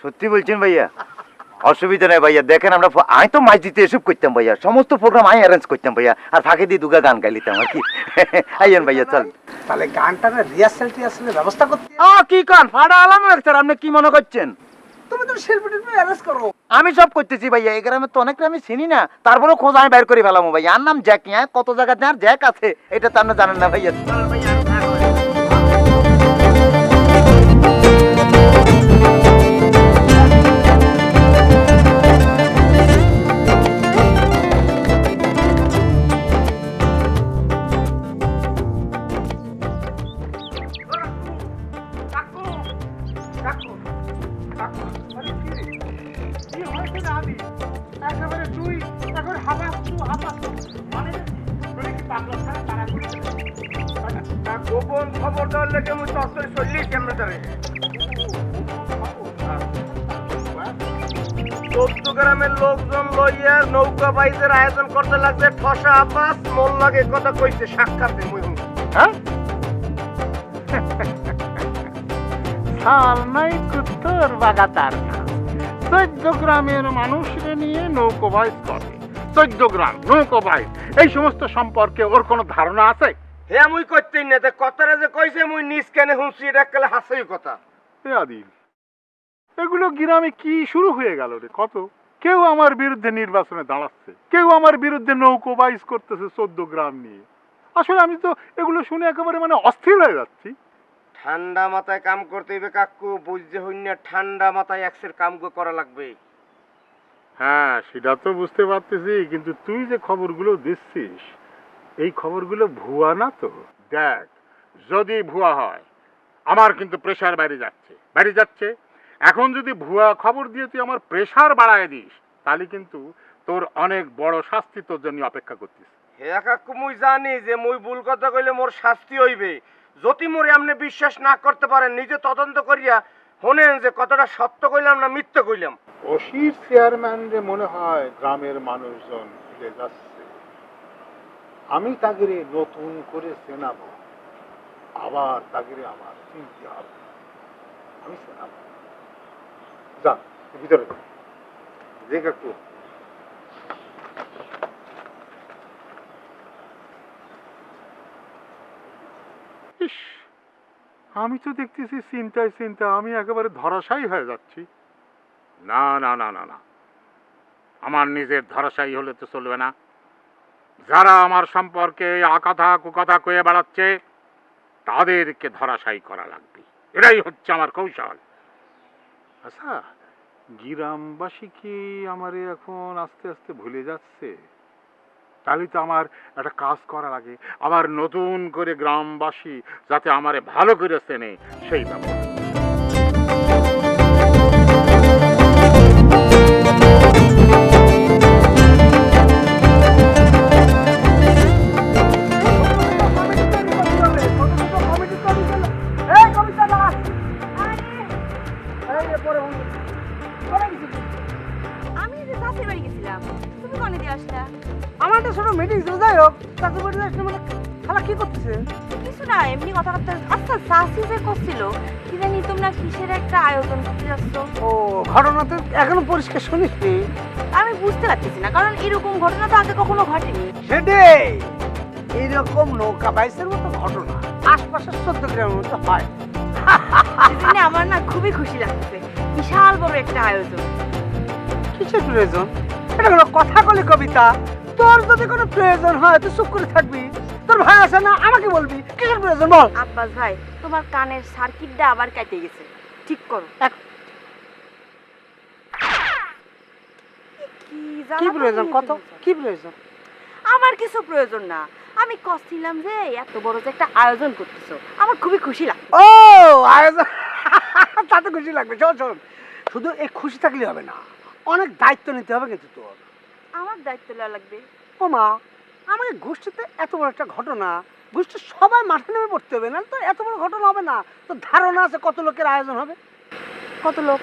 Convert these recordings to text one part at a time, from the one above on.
সত্যি বলছেন ভাইয়া? অসুবিধা নাই ভাইয়া। দেখেন আমরা আমি তো মাছ দিতে এসব করতাম ভাইয়া। সমস্ত প্রোগ্রাম আমি অ্যারেঞ্জ করতাম ভাইয়া। আর ফাঁকে দিয়ে দুগা গান গাইলিতাম আর কি। আইয়েন ভাইয়া চল। তাহলে গানটা রিহার্সাল টিহার্সালের ব্যবস্থা করতে আ কি কান ফাড়া আলাম স্যার আপনি কি মনে করছেন? তুমি তো শিল্পী টিল্পী অ্যারেঞ্জ করো। আমি সব করতেছি ভাইয়া। এই গ্রামে তো অনেক আমি চিনি না। তারপরেও খোঁজ আমি বের করে ফেলাম ভাইয়া। আর নাম জ্যাক হ্যাঁ কত জায়গাতে আর জ্যাক আছে? এটা তো আপনি জানেন না ভাইয়া ভাইয়া। গোপন খবর দেওয়ার লেগে আমি তত্ত্বরে চললি কেমনে ধরে চোদ্দ গ্রামের লোকজন লইয়া নৌকা বাইজের আয়োজন করতে লাগছে। ঠসা আব্বাস মোল্লাকে কথা কইছে সাক্ষাতে মুই। হ্যাঁ? সাল নাই কুত্তর বাগাতার না। চোদ্দ গ্রামের মানুষরে নিয়ে নৌকো বাইস করে। চোদ্দ গ্রাম নৌকো বাইস এই সমস্ত সম্পর্কে ওর কোনো ধারণা আছে? হে মুই করতেই না তে কথাটা যে কইছে মুই নিজ কেনে শুনছি এটা কালে হাসই কথা। এ আদিল এগুলো গ্রামে কি শুরু হয়ে গেল রে? কত? কেউ আমার বিরুদ্ধে নির্বাচনে দাঁড়াচ্ছে। কেউ আমার বিরুদ্ধে নৌকো বাইস করতেছে চোদ্দ গ্রাম নিয়ে। আসলে আমি তো এগুলো শুনে একেবারে মানে অস্থির হয়ে যাচ্ছি। ঠান্ডা মাথায় কাম করতে হইবে কাকু বুঝতে হইন না ঠান্ডা মাথায় একসের কাম করা লাগবে। হ্যাঁ সেটা তো বুঝতে পারতেছি কিন্তু তুই যে খবরগুলো দিচ্ছিস এই খবরগুলো ভুয়া না তো? দেখ যদি ভুয়া হয় আমার কিন্তু প্রেশার বাইরে যাচ্ছে। বাইরে যাচ্ছে? এখন যদি ভুয়া খবর দিয়ে তুই আমার প্রেশার বাড়ায় দিস তাহলে কিন্তু তোর অনেক বড় শাস্তি তোর জন্য অপেক্ষা করতিস হে কাকু মুই জানি যে মুই ভুল কথা কইলে মোর শাস্তি হইবে। যদি আপনি বিশ্বাস না করতে পারেন, নিজে তদন্ত করিয়া শোনেন যে কতটা সত্য কইলাম না মিথ্যে কইলাম। অসির চেয়ারম্যান রে মনে হয় গ্রামের মানুষজন ভুলে যাচ্ছে। আমি তাগিরে নতুন করে চেনাবো। আবার তাগিরে আমার চিনতে হবে। আমি চেনাবো। যা ভিতরে যা। আমি তো দেখতেছি চিন্তায় চিন্তা আমি একেবারে ধরাশায়ী হয়ে যাচ্ছি। না না না না না। আমার নিজের ধরাশায়ী হলে তো চলবে না। যারা আমার সম্পর্কে আকাথা কুকথা কয়ে বেড়াচ্ছে, তাদেরকে ধরাশায়ী করা লাগবে। এটাই হচ্ছে আমার কৌশল। আচ্ছা গ্রামবাসী কি আমারে এখন আস্তে আস্তে ভুলে যাচ্ছে? তাহলে তো আমার একটা কাজ করা লাগে। আবার নতুন করে গ্রামবাসী যাতে আমারে ভালো করে চেনে, সেই ব্যাপার। আমি যে চাষের বাড়ি গেছিলাম। তুমি কনে দিয়ে আসলা? আমার একটা ছোট মিটিং ছিল যাই হোক চাকরি বাড়িতে আসলে মানে খালা কি করতেছে? কিছু না এমনি কথা কথা আচ্ছা চাষি যে করছিল কি জানি তোমরা কিসের একটা আয়োজন করতে যাচ্ছ? ও ঘটনা তো এখনও পরিষ্কার শুনিস আমি বুঝতে পারতেছি না কারণ এরকম ঘটনা তো আগে কখনো ঘটেনি। সেটাই! এইরকম নৌকা বাইসের মতো ঘটনা আশপাশের চোদ্দ গ্রামের মধ্যে হয়। আমার না খুবই খুশি লাগতেছে বিশাল বড় একটা আয়োজন। কিসের প্রয়োজন? এটা কোনো কথা বলি কবিতা। তোর যদি কোনো প্রয়োজন হয় তুই চুপ করে থাকবি। তোর ভাই আছে না আমাকে বলবি। কিসের প্রয়োজন বল? আব্বাস ভাই তোমার কানের সার্কিটটা আবার কেটে গেছে। ঠিক করো। কি প্রয়োজন? কত কি প্রয়োজন? আমার কিছু প্রয়োজন না। আমি কছিলাম যে এত বড় যে একটা আয়োজন করতেছো। আমার খুবই খুশি লাগে ও আয়োজন তাতে খুশি লাগবে। শোন শোন। শুধু এই খুশি থাকলে হবে না। অনেক দায়িত্ব নিতে হবে কিন্তু তোর। আমার দায়িত্ব নেওয়া লাগবে। ও মা আমাকে গোষ্ঠীতে এত বড় একটা ঘটনা গোষ্ঠীর সবাই মাঠে নেমে পড়তে হবে না তো এত বড় ঘটনা হবে না। তো ধারণা আছে কত লোকের আয়োজন হবে? কত লোক?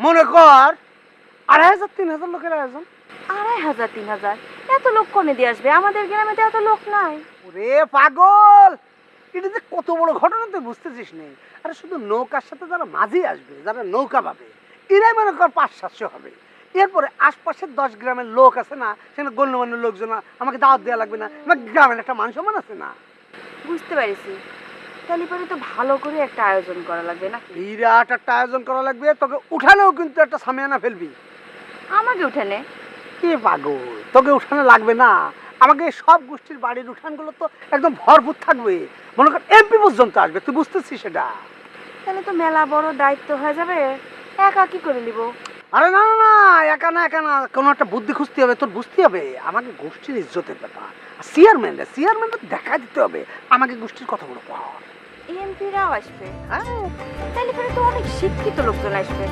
মনে কর আড়াই হাজার তিন হাজার লোকের আয়োজন। আড়াই হাজার তিন হাজার? এত লোক কনে দিয়ে আসবে? আমাদের গ্রামে তো এত লোক নাই। ওরে পাগল! এটা যে কত বড় ঘটনা তুই বুঝতেছিস নেই আরে শুধু নৌকার সাথে যারা মাঝি আসবে যারা নৌকা পাবে এরাই মনে কর পাঁচ সাতশো হবে। এরপরে আশপাশের দশ গ্রামের লোক আছে না সেখানে গণ্যমান্য লোকজন আমাকে দাওয়াত দেওয়া লাগবে না আমার গ্রামের একটা মান সম্মান আছে না। বুঝতে পারিছি। তাহলে পরে তো ভালো করে একটা আয়োজন করা লাগবে নাকি? বিরাট একটা আয়োজন করা লাগবে তোকে উঠানেও কিন্তু একটা সামিয়ানা ফেলবি। আমাকে উঠানে? কে পাগল তোকে উঠানে লাগবে না। আমাকে সব গোষ্ঠীর বাড়ির উঠানগুলো তো একদম ভরপুর থাকবে। মনে কর এমপি পর্যন্ত আসবে তুই বুঝতেছিস সেটা। তাহলে তো মেলা বড় দায়িত্ব হয়ে যাবে একা কি করে নিব? আরে না না না একা না একা না কোনো একটা বুদ্ধি খুঁজতে হবে তোর বুঝতে হবে আমাকে গোষ্ঠীর ইজ্জতের ব্যাপার। চেয়ারম্যান চেয়ারম্যানটা দেখা দিতে হবে আমাকে গোষ্ঠীর কথাগুলো পাওয়া এমপিরাও আসবে। তাহলে পরে তো অনেক শিক্ষিত লোকজন আসবে।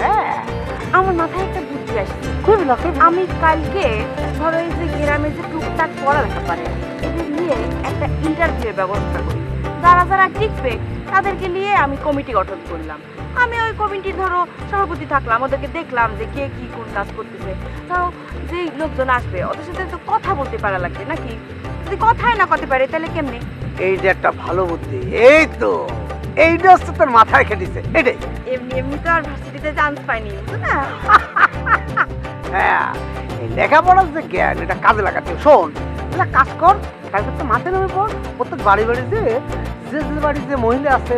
হ্যাঁ। আমার মাথায় একটা বুদ্ধি আসছে। খুবই না আমি কালকে ধরো এই যে গ্রামে যে টুকটাক পড়ালেখা পারে এদের নিয়ে একটা ইন্টারভিউয়ের ব্যবস্থা করি। যারা যারা টিকবে তাদেরকে নিয়ে আমি কমিটি গঠন করলাম। আমি ওই কমিটির ধরো সভাপতি থাকলাম ওদেরকে দেখলাম যে কে কি কোন কাজ করতেছে। ধরো যে লোকজন আসবে ওদের সাথে তো কথা বলতে পারা লাগবে নাকি? যদি কথাই না করতে পারে তাহলে কেমনি? এই যে একটা ভালো বুদ্ধি এই তো এইটা হচ্ছে তোর মাথায় খেটেছে এটাই। এমনি এমনি তো আর ভার্সিটিতে চান্স পাইনি বুঝছ না? হ্যাঁ এই লেখাপড়ার যে জ্ঞান এটা কাজে লাগাতে শোন একটা কাজ কর কালকে তো মাঠে নেমে পড় প্রত্যেক বাড়ি বাড়ি যে যে যে বাড়ি যে মহিলা আছে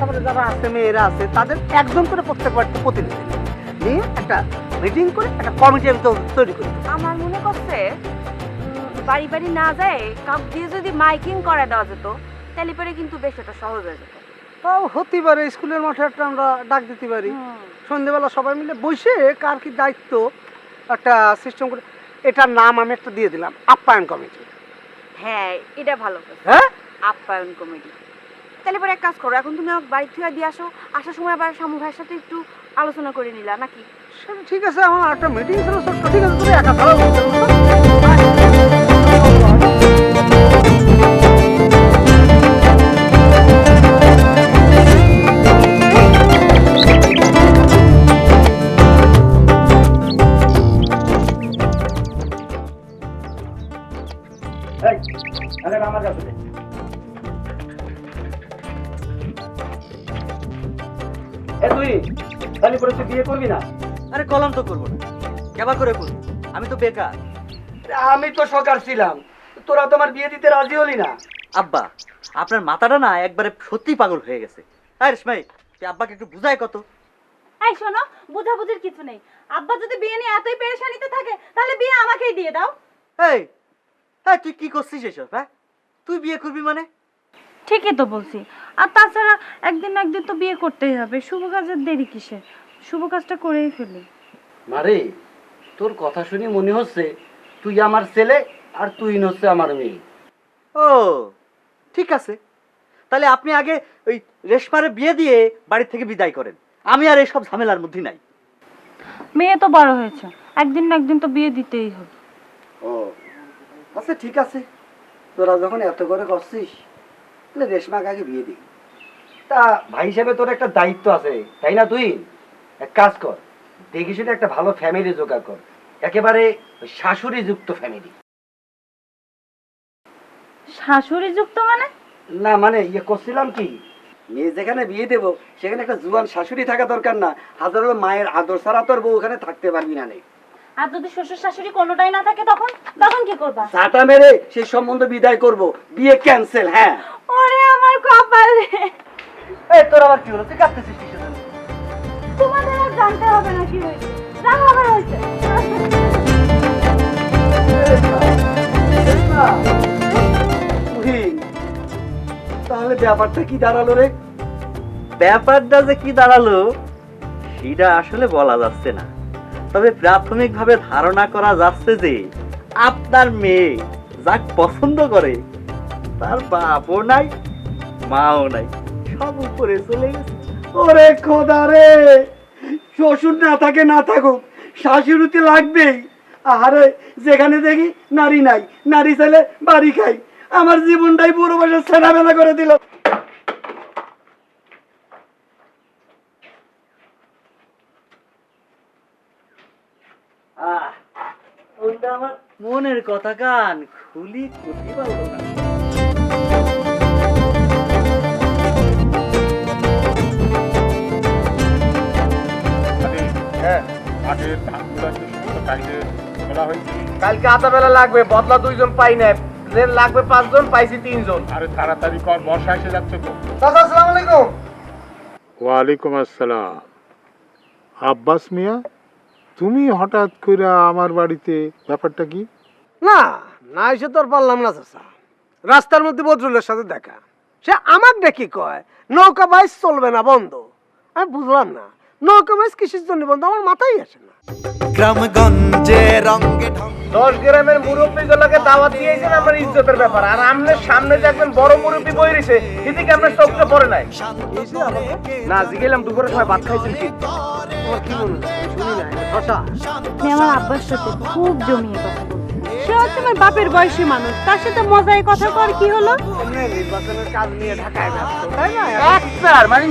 তারপরে যারা আছে মেয়েরা আছে তাদের একজন করে প্রত্যেক বাড়িতে প্রতিনিধি নিয়ে একটা মিটিং করে একটা কমিটি আমি তৈরি করি। আমার মনে করছে বাড়ি বাড়ি না যায় কাপ দিয়ে যদি মাইকিং করে দেওয়া যেত তাহলে পরে কিন্তু বেশ এটা সহজ হয়ে যেত। তাও হতে পারে স্কুলের মাঠে একটা আমরা ডাক দিতে পারি। সন্ধ্যেবেলা সবাই মিলে বসে কার কি দায়িত্ব একটা সিস্টেম করে এটার নাম আমি একটা দিয়ে দিলাম আপ্যায়ন কমিটি হ্যাঁ এটা ভালো হ্যাঁ? আপ্যায়ন কমেডি তাহলে পরে এক কাজ করো, এখন তুমি আমাকে বাড়ি থেকে দিয়ে আসো, আসার সময় আবার শামু ভাইয়ের সাথে একটু আলোচনা করে নিলা, নাকি? ঠিক আছে, আমার একটা মিটিং ছিল ঠিক আছে, তুমি একা তাহলে বিয়ে করবি না? আরে কলম তো করব না। কেবা করে করব? আমি তো বেকার। আমি তো সকার ছিলাম। তোরা তো আমার বিয়ে দিতে রাজি হলি না। আব্বা আপনার মাথাটা না একবারে সত্যি পাগল হয়ে গেছে। আরে রেশমাই তুই আব্বাকে একটু বুঝাই কত? এই শোনো বুঝাবুঝির কিছু নেই। আব্বা যদি বিয়ে নিয়ে এতই পেরেশানিতে থাকে তাহলে বিয়ে আমাকেই দিয়ে দাও। এই হ্যাঁ তুই কি করছিস এসব হ্যাঁ? তুই বিয়ে করবি মানে? ঠিকই তো বলছি। আর তাছাড়া একদিন একদিন তো বিয়ে করতেই হবে। শুভ কাজের দেরি কিসে শুভ কাজটা করেই ফেলি। মারে তোর কথা শুনে মনে হচ্ছে তুই আমার ছেলে আর তুই হচ্ছে আমার মেয়ে। ও ঠিক আছে। তাহলে আপনি আগে ওই রেশমারে বিয়ে দিয়ে বাড়ি থেকে বিদায় করেন। আমি আর এসব ঝামেলার মধ্যে নাই। মেয়ে তো বড় হয়েছে একদিন না একদিন তো বিয়ে দিতেই হবে। ও আচ্ছা ঠিক আছে। তোরা যখন এত করে করছিস তাহলে রেশমাকে আগে বিয়ে দিই তা ভাই হিসেবে তোর একটা দায়িত্ব আছে তাই না তুই? এক কাজ কর দেখি শুনে একটা ভালো ফ্যামিলি জোগাড় কর। একেবারে শাশুড়ি যুক্ত ফ্যামিলি শাশুড়ি যুক্ত মানে? না মানে ইয়ে করছিলাম কি? মেয়ে যেখানে বিয়ে দেবো সেখানে একটা জুয়ান শাশুড়ি থাকা দরকার না। হাজারো মায়ের আদর ছাড়া তোর বউ ওখানে থাকতে পারবি না নেই আর যদি শ্বশুর শাশুড়ি কোনোটাই না থাকে তখন? তখন কি করবা? চাটা মেরে সেই সম্বন্ধ বিদায় করব। বিয়ে ক্যান্সেল হ্যাঁ। ওরে আমার কপাল এই তোর আবার কি হলো? তুই কাঁদতেছিস আর জানতে হবে না কি হয়েছে রান্নাঘর হয়েছে। তাহলে ব্যাপারটা কি দাঁড়াল রে? ব্যাপারটা যে কি দাঁড়াল, সেটা আসলে বলা যাচ্ছে না। তবে প্রাথমিকভাবে ধারণা করা যাচ্ছে যে, আপনার মেয়ে যাক পছন্দ করে, তার বাপও নাই, মাও নাই, সব উপরে চলে গেছে। ওরে খোদা রে! শ্বশুর না থাকে, না থাকুক। শাশুড়িতে লাগবেই। আহারে, যেখানে দেখি নারী নাই, নারী ছেলে বাড়ি খাই। আমার জীবনটাই পুরো বসে ছেনাবেলা করে দিল। মনের কথা কান খুলি খুলি পারল না। ধানগুলো তোলা হয়েছে। কালকে আধা বেলা লাগবে বদলা দুইজন পাই না লাগবে পাঁচজন পাইছি তিনজন। আরে তাড়াতাড়ি কর বর্ষা এসে যাচ্ছে তো। চাচা আসসালামু আলাইকুম। ওয়ালাইকুম আসসালাম। আব্বাস মিয়া তুমি হঠাৎ করে আমার বাড়িতে ব্যাপারটা কি? না না এসে তো আর পারলাম না চাচা। রাস্তার মধ্যে বদরুলের সাথে দেখা। সে আমার ডেকে কয়? নৌকা বাইস চলবে না বন্ধ। আমি বুঝলাম না। নৌকা কিসের জন্য বন্ধ? আমার মাথায় আসে না। দশ গ্রামের মুরব্বী গুলোকে দাওয়াত দিয়েছেন আমার ইজ্জতের ব্যাপার। আর আমনের সামনে যে একজন বড় মুরব্বী বই রয়েছে সেদিকে আপনার চোখটা পড়ে নাই। না জিগেলাম দুপুরে সময় ভাত খাইছেন কি? তোমার কি শুনি না এটা আমার আব্বার সাথে খুব জমিয়ে কথা সে হচ্ছে আমার বাপের বয়সী মানুষ। তার সাথে মজায় কথা কর, কি হলো? নির্বাচনের কাজ নিয়ে ঢাকায় তাই না স্যার মানে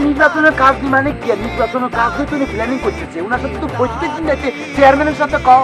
কাজ মানে কি? নির্বাচনের কাজ নিয়ে তুমি প্ল্যানিং করতেছে। ওনার সাথে তো বসতে চেয়ারম্যানের সাথে কও।